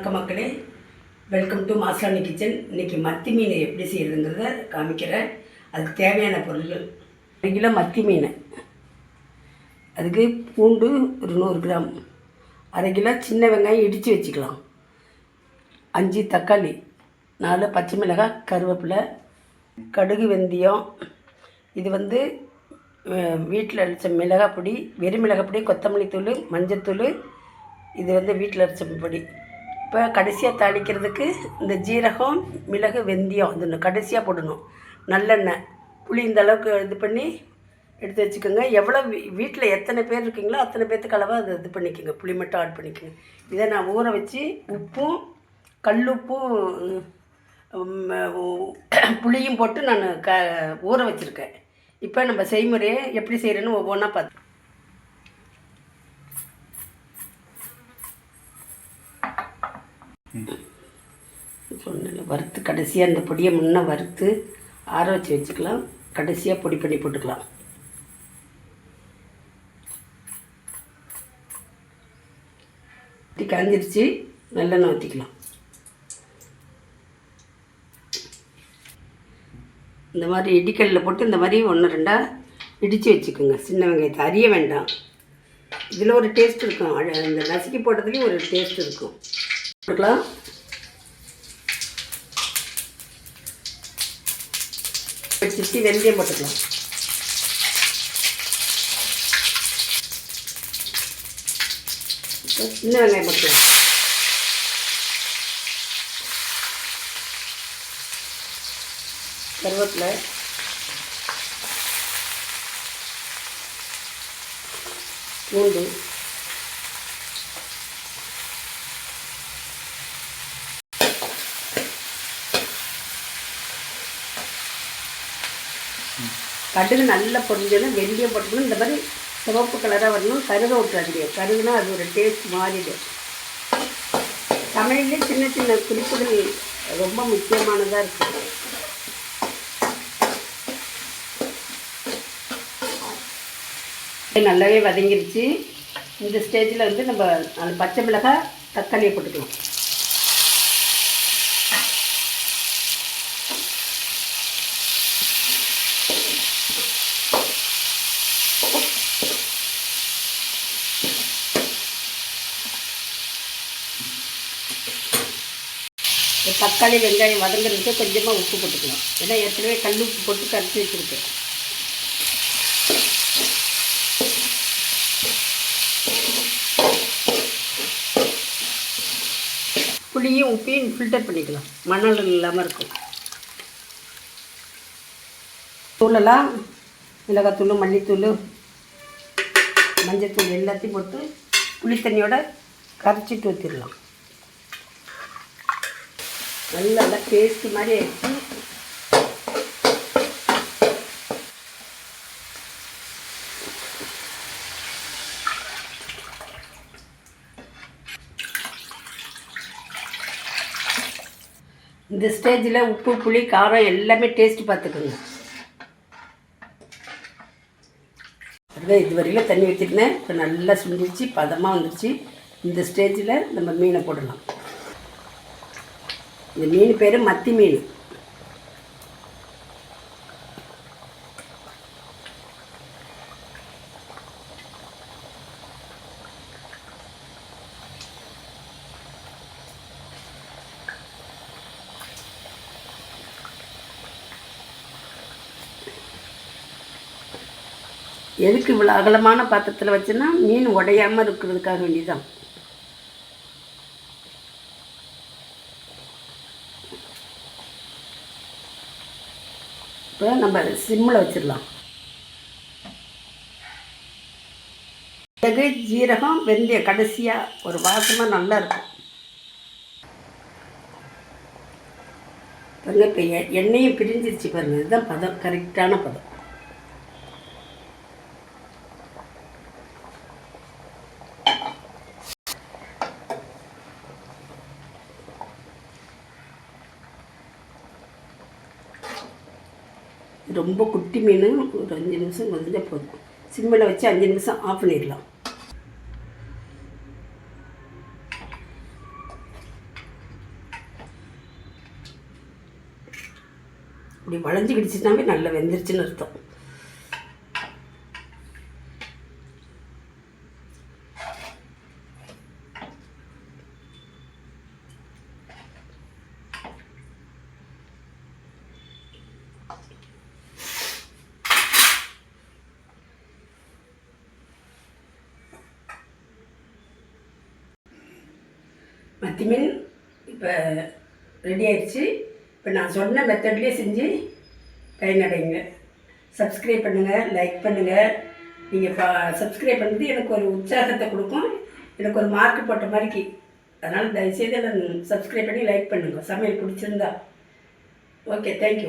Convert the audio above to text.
வணக்கம் மக்களே. Welcome to மாஸ்டர்னி kitchen இன்றைக்கி மத்தி மீனை எப்படி செய்யறதுங்கிறத காமிக்கிறேன். அதுக்கு தேவையான பொருள்கள். ஒரு கிலோ மத்தி மீன். அதுக்கு பூண்டு ஒரு நூறு கிராம். அரை கிலோ சின்ன வெங்காயம் இடித்து வச்சுக்கலாம். அஞ்சு தக்காளி. நாலு பச்சை மிளகாய் கருவேப்பிலை கடுகு வெந்தயம். இது வந்து வீட்டில் அடித்த மிளகாய் பொடி வெறும் மிளகாய் பொடி கொத்தமல்லி தூள் மஞ்சத்தூள். இது வந்து வீட்டில் அரைச்ச பொடி. இப்போ கடைசியாக தாளிக்கிறதுக்கு இந்த ஜீரகம் மிளகு வெந்தயம் இது கடைசியாக போடணும். நல்லெண்ணெய். புளி இந்த அளவுக்கு இது பண்ணி எடுத்து வச்சுக்கோங்க. எவ்வளோ வீட்டில் எத்தனை பேர் இருக்கீங்களோ அத்தனை பேர்த்துக்கு அளவாக அதை இது பண்ணிக்கோங்க. புளி மட்டும் ஆட் பண்ணிக்கோங்க. இதை நான் ஊற வச்சு உப்பும் கல்லுப்பும் புளியும் போட்டு நான் க ஊற வச்சுருக்கேன். இப்போ நம்ம செய்முறையை எப்படி செய்கிறேன்னு ஒவ்வொன்றா பார்த்து சொன்னேன் வறுத்து கடைசியாக அந்த பொடியை முன்னே வறுத்து ஆற வச்சு வச்சுக்கலாம். கடைசியாக பொடி பண்ணி போட்டுக்கலாம். காஞ்சிருச்சு நல்லெண்ணெய் ஊற்றிக்கலாம் இந்த மாதிரி இடிக்கல்லில் போட்டு இந்த மாதிரி ஒன்று ரெண்டாக இடித்து வச்சுக்கோங்க. சின்ன வெங்காயத்தை அறிய வேண்டாம். இதில் ஒரு டேஸ்ட் இருக்கும். அழ- இந்த நசுக்கி போட்டதுலேயும் ஒரு டேஸ்ட் இருக்கும். போட்டுக்கலாம் சிட்டி வெந்தயம் போட்டுக்கலாம். இப்போ சின்ன வெங்காயம் போட்டுக்கலாம். கருவேப்பிலை. பூண்டு. கடுகு நல்லா பொரிஞ்சோன்னா வெந்தயம் போட்டுக்கணும் இந்த மாதிரி சிவப்பு கலராக வரணும். கருக விட்டுறாதீங்க. கருகுனா அது ஒரு டேஸ்ட் மாறிடும். சமையல்லே சின்ன சின்ன குறிப்புகள் ரொம்ப முக்கியமானதாக இருக்குது நல்லாவே வதங்கிருச்சு. இந்த ஸ்டேஜில் வந்து நம்ம அந்த பச்சை மிளகாய் தக்காளியை போட்டுக்கலாம். தக்காளி வெங்காயம் வதங்குறதுக்கு கொஞ்சமாக உப்பு போட்டுக்கலாம். ஏன்னா ஏற்கனவே கல் உப்பு போட்டு கரைச்சி வச்சுருக்கேன். புளியும் உப்பையும் ஃபில்டர் பண்ணிக்கலாம். மணல் இல்லாமல் இருக்கும். தூளெல்லாம் மிளகாத்தூள் மல்லித்தூள் மஞ்சத்தூள் எல்லாத்தையும் போட்டு புளி தண்ணியோட கரைச்சிட்டு ஊற்றிடலாம் நல்லா பேஸ்ட் மாதிரி ஆயிடுச்சு. இந்த ஸ்டேஜில் உப்பு புளி காரம் எல்லாமே டேஸ்ட் பார்த்துக்கோங்க. அதுதான் இதுவரையிலும் தண்ணி வச்சுருந்தேன் இப்போ நல்லா சுண்டிச்சு பதமாக வந்துருச்சு. இந்த ஸ்டேஜில் நம்ம மீனை போடலாம். இந்த மீன் பேர் மத்தி மீன். எதுக்கு இவ்வளோ அகலமான பாத்திரத்தில் வச்சேன்னா மீன் உடையாமல் இருக்கிறதுக்காக வேண்டிதான் இப்போ நம்ம சிம்மில் வச்சிடலாம். மிளகு ஜீரகம் வெந்தயம் கடைசியாக ஒரு வாசமாக நல்லா இருக்கும். பாருங்க இப்போ எண்ணெயும் பிரிஞ்சிருச்சு பாருங்க இதுதான் பதம் கரெக்டான பதம். ரொம்ப குட்டி மீன் ஒரு அஞ்சு நிமிஷம் கொஞ்சம் போதும். சிம்மில் வச்சு அஞ்சு நிமிஷம் ஆஃப் பண்ணிடலாம். இப்படி வளைஞ்சிக்கிடுச்சுனாவே நல்லா வெந்துருச்சுன்னு அர்த்தம். மத்தி மீன் இப்போ ரெடி ஆயிடுச்சு. இப்போ நான் சொன்ன மெத்தட்லேயே செஞ்சு பயனடைங்க. சப்ஸ்கிரைப் பண்ணுங்கள் லைக் பண்ணுங்கள் நீங்கள் பா சப்ஸ்கிரைப் பண்ணுறது எனக்கு ஒரு உற்சாகத்தை கொடுக்கும். எனக்கு ஒரு மார்க் போட்ட மாதிரிக்கு. அதனால் தயவுசெய்து அதை சப்ஸ்கிரைப் பண்ணி லைக் பண்ணுங்கள் சமையல் பிடிச்சிருந்தா. Okay thank you